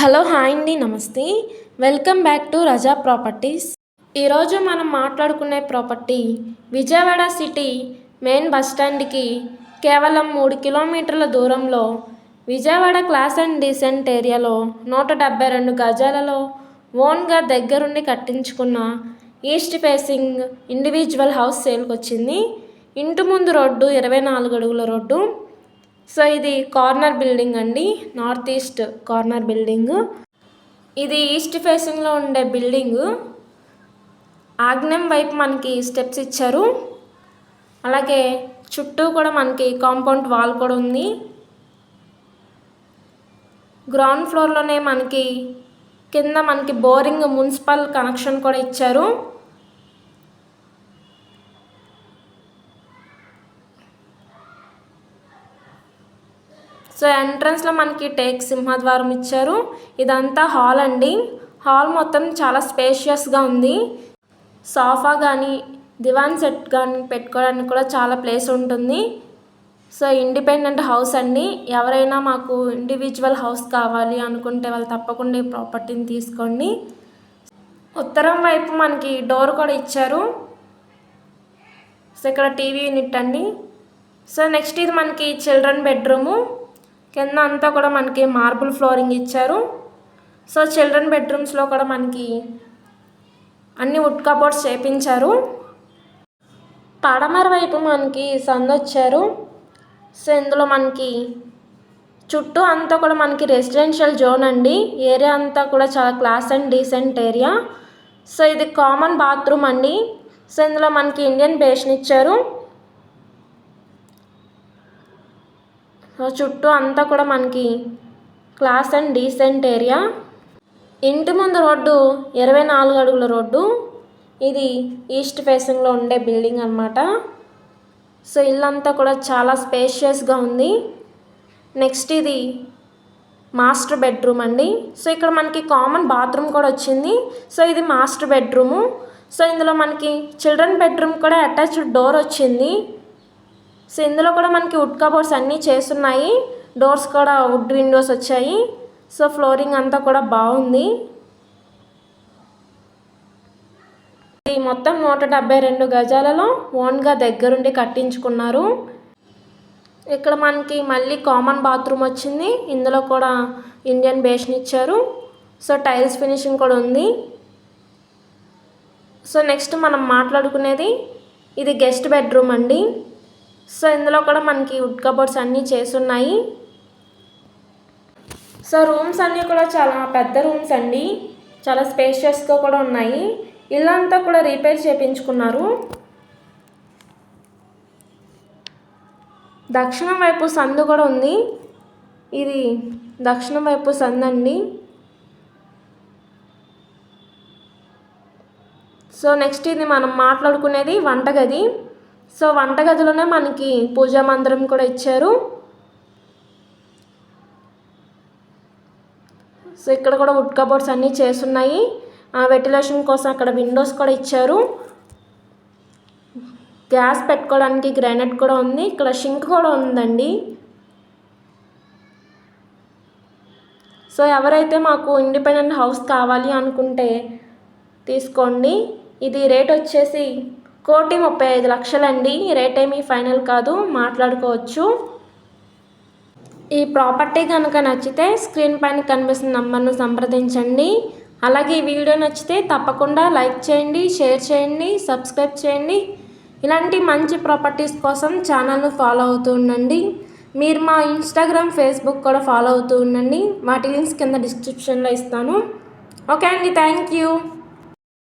Hello hi అండి నమస్తే. Welcome back to Raza properties. ఈరోజు మనం మాట్లాడుకునే property Vijayawada city main bus స్టాండ్కి కేవలం మూడు కిలోమీటర్ల దూరంలో విజయవాడ క్లాస్ అండ్ డీసెంట్ ఏరియాలో నూట డెబ్బై రెండు గజాలలో ఓన్గా దగ్గరుండి కట్టించుకున్న ఈస్ట్ ఫేసింగ్ ఇండివిజువల్ హౌస్ సేల్కి వచ్చింది ఇంటి ముందు రోడ్డు ఇరవై నాలుగు అడుగుల రోడ్డు. సో ఇది కార్నర్ బిల్డింగ్ అండి నార్త్ ఈస్ట్ కార్నర్ బిల్డింగ్. ఇది ఈస్ట్ ఫేసింగ్లో ఉండే బిల్డింగ్. ఆగ్నేయం వైపు మనకి స్టెప్స్ ఇచ్చారు. అలాగే చుట్టూ కూడా మనకి కాంపౌండ్ వాల్ కూడా ఉంది. గ్రౌండ్ ఫ్లోర్లోనే మనకి కింద మనకి బోరింగ్ మున్సిపల్ కనెక్షన్ కూడా ఇచ్చారు. సో ఎంట్రన్స్లో మనకి టేక్ సింహద్వారం ఇచ్చారు. ఇదంతా హాల్ అండి. హాల్ మొత్తం చాలా స్పేషియస్గా ఉంది. సోఫా కానీ దివాన్ సెట్ కానీ పెట్టుకోవడానికి కూడా చాలా ప్లేస్ ఉంటుంది. సో ఇండిపెండెంట్ హౌస్ అండి. ఎవరైనా మాకు ఇండివిజువల్ హౌస్ కావాలి అనుకుంటే వాళ్ళు తప్పకుండా ఈ ప్రాపర్టీని తీసుకోండి. ఉత్తరం వైపు మనకి డోర్ కూడా ఇచ్చారు. సో ఇక్కడ టీవీ యూనిట్ అండి. సో నెక్స్ట్ ఇది మనకి చిల్డ్రన్ బెడ్రూము. కింద అంతా కూడా మనకి మార్బుల్ ఫ్లోరింగ్ ఇచ్చారు. సో చిల్డ్రన్ బెడ్రూమ్స్లో కూడా మనకి అన్ని వుడ్ కబోర్డ్స్ చేపించారు. పడమర వైపు మనకి సందొచ్చారు సో ఇందులో మనకి చుట్టూ అంతా కూడా మనకి రెసిడెన్షియల్ జోన్ అండి. ఏరియా అంతా కూడా చాలా class and decent area so ఇది కామన్ బాత్రూమ్ అండి. సో ఇందులో మనకి ఇండియన్ బేషన్ ఇచ్చారు. చుట్టూ అంతా కూడా మనకి క్లాస్ అండ్ డీసెంట్ ఏరియా. ఇంటి ముందు రోడ్డు ఇరవై నాలుగు అడుగుల రోడ్డు. ఇది ఈస్ట్ ఫేసింగ్లో ఉండే బిల్డింగ్ అనమాట సో ఇల్లంతా కూడా చాలా స్పేషియస్గా ఉంది. నెక్స్ట్ ఇది మాస్టర్ బెడ్రూమ్ అండి. సో ఇక్కడ మనకి కామన్ బాత్రూమ్ కూడా వచ్చింది. సో ఇది మాస్టర్ బెడ్రూము. సో ఇందులో మనకి చిల్డ్రన్ బెడ్రూమ్ కూడా అటాచ్డ్ డోర్ వచ్చింది. సో ఇందులో కూడా మనకి వుడ్ కబోర్డ్స్ అన్నీ చేస్తున్నాయి. డోర్స్ కూడా వుడ్ విండోస్ వచ్చాయి. సో ఫ్లోరింగ్ అంతా కూడా బాగుంది. ఈ మొత్తం నూట డెబ్బై రెండు గజాలలో ఓన్గా దగ్గరుండి కట్టించుకున్నారు. ఇక్కడ మనకి మళ్ళీ కామన్ బాత్రూమ్ వచ్చింది. ఇందులో కూడా ఇండియన్ బేషన్ ఇచ్చారు. సో టైల్స్ ఫినిషింగ్ కూడా ఉంది. సో నెక్స్ట్ మనం మాట్లాడుకునేది ఇది గెస్ట్ బెడ్రూమ్ అండి. సో ఇందులో కూడా మనకి వుడ్ కబోర్డ్స్ అన్నీ చేసున్నాయి సో రూమ్స్ అన్నీ కూడా చాలా పెద్ద రూమ్స్ అండి. చాలా స్పేషియస్గా కూడా ఉన్నాయి. ఇల్లంతా కూడా రీపేర్ చేయించుకున్నారు దక్షిణం వైపు సందు కూడా ఉంది. ఇది దక్షిణం వైపు సందు అండి. సో నెక్స్ట్ ఇది మనం మాట్లాడుకునేది వంటగది. సో వంటగదిలోనే మనకి పూజా మందిరం కూడా ఇచ్చారు. సో ఇక్కడ కూడా వుడ్ కబోర్డ్స్ అన్నీ చేసున్నాయి వెంటిలేషన్ కోసం అక్కడ విండోస్ కూడా ఇచ్చారు. గ్యాస్ పెట్టుకోవడానికి గ్రానైట్ కూడా ఉంది. ఇక్కడ షింక్ కూడా ఉందండి. సో ఎవరైతే మాకు ఇండిపెండెంట్ హౌస్ కావాలి అనుకుంటే తీసుకోండి. ఇది రేట్ వచ్చేసి కోటి ముప్పై ఐదు లక్షలండి. రేట్ ఏమీ ఫైనల్ కాదు. మాట్లాడుకోవచ్చు. ఈ ప్రాపర్టీ కనుక నచ్చితే స్క్రీన్ పైన కనిపిస్తున్న నంబర్ను సంప్రదించండి. అలాగే ఈ వీడియో నచ్చితే తప్పకుండా లైక్ చేయండి షేర్ చేయండి సబ్స్క్రైబ్ చేయండి. ఇలాంటి మంచి ప్రాపర్టీస్ కోసం ఛానల్ను ఫాలో అవుతూ ఉండండి. మీరు మా ఇన్స్టాగ్రామ్ ఫేస్బుక్ కూడా ఫాలో అవుతూ ఉండండి. వాటి లింక్స్ కింద డిస్క్రిప్షన్లో ఇస్తాను. ఓకే అండి. Thank you.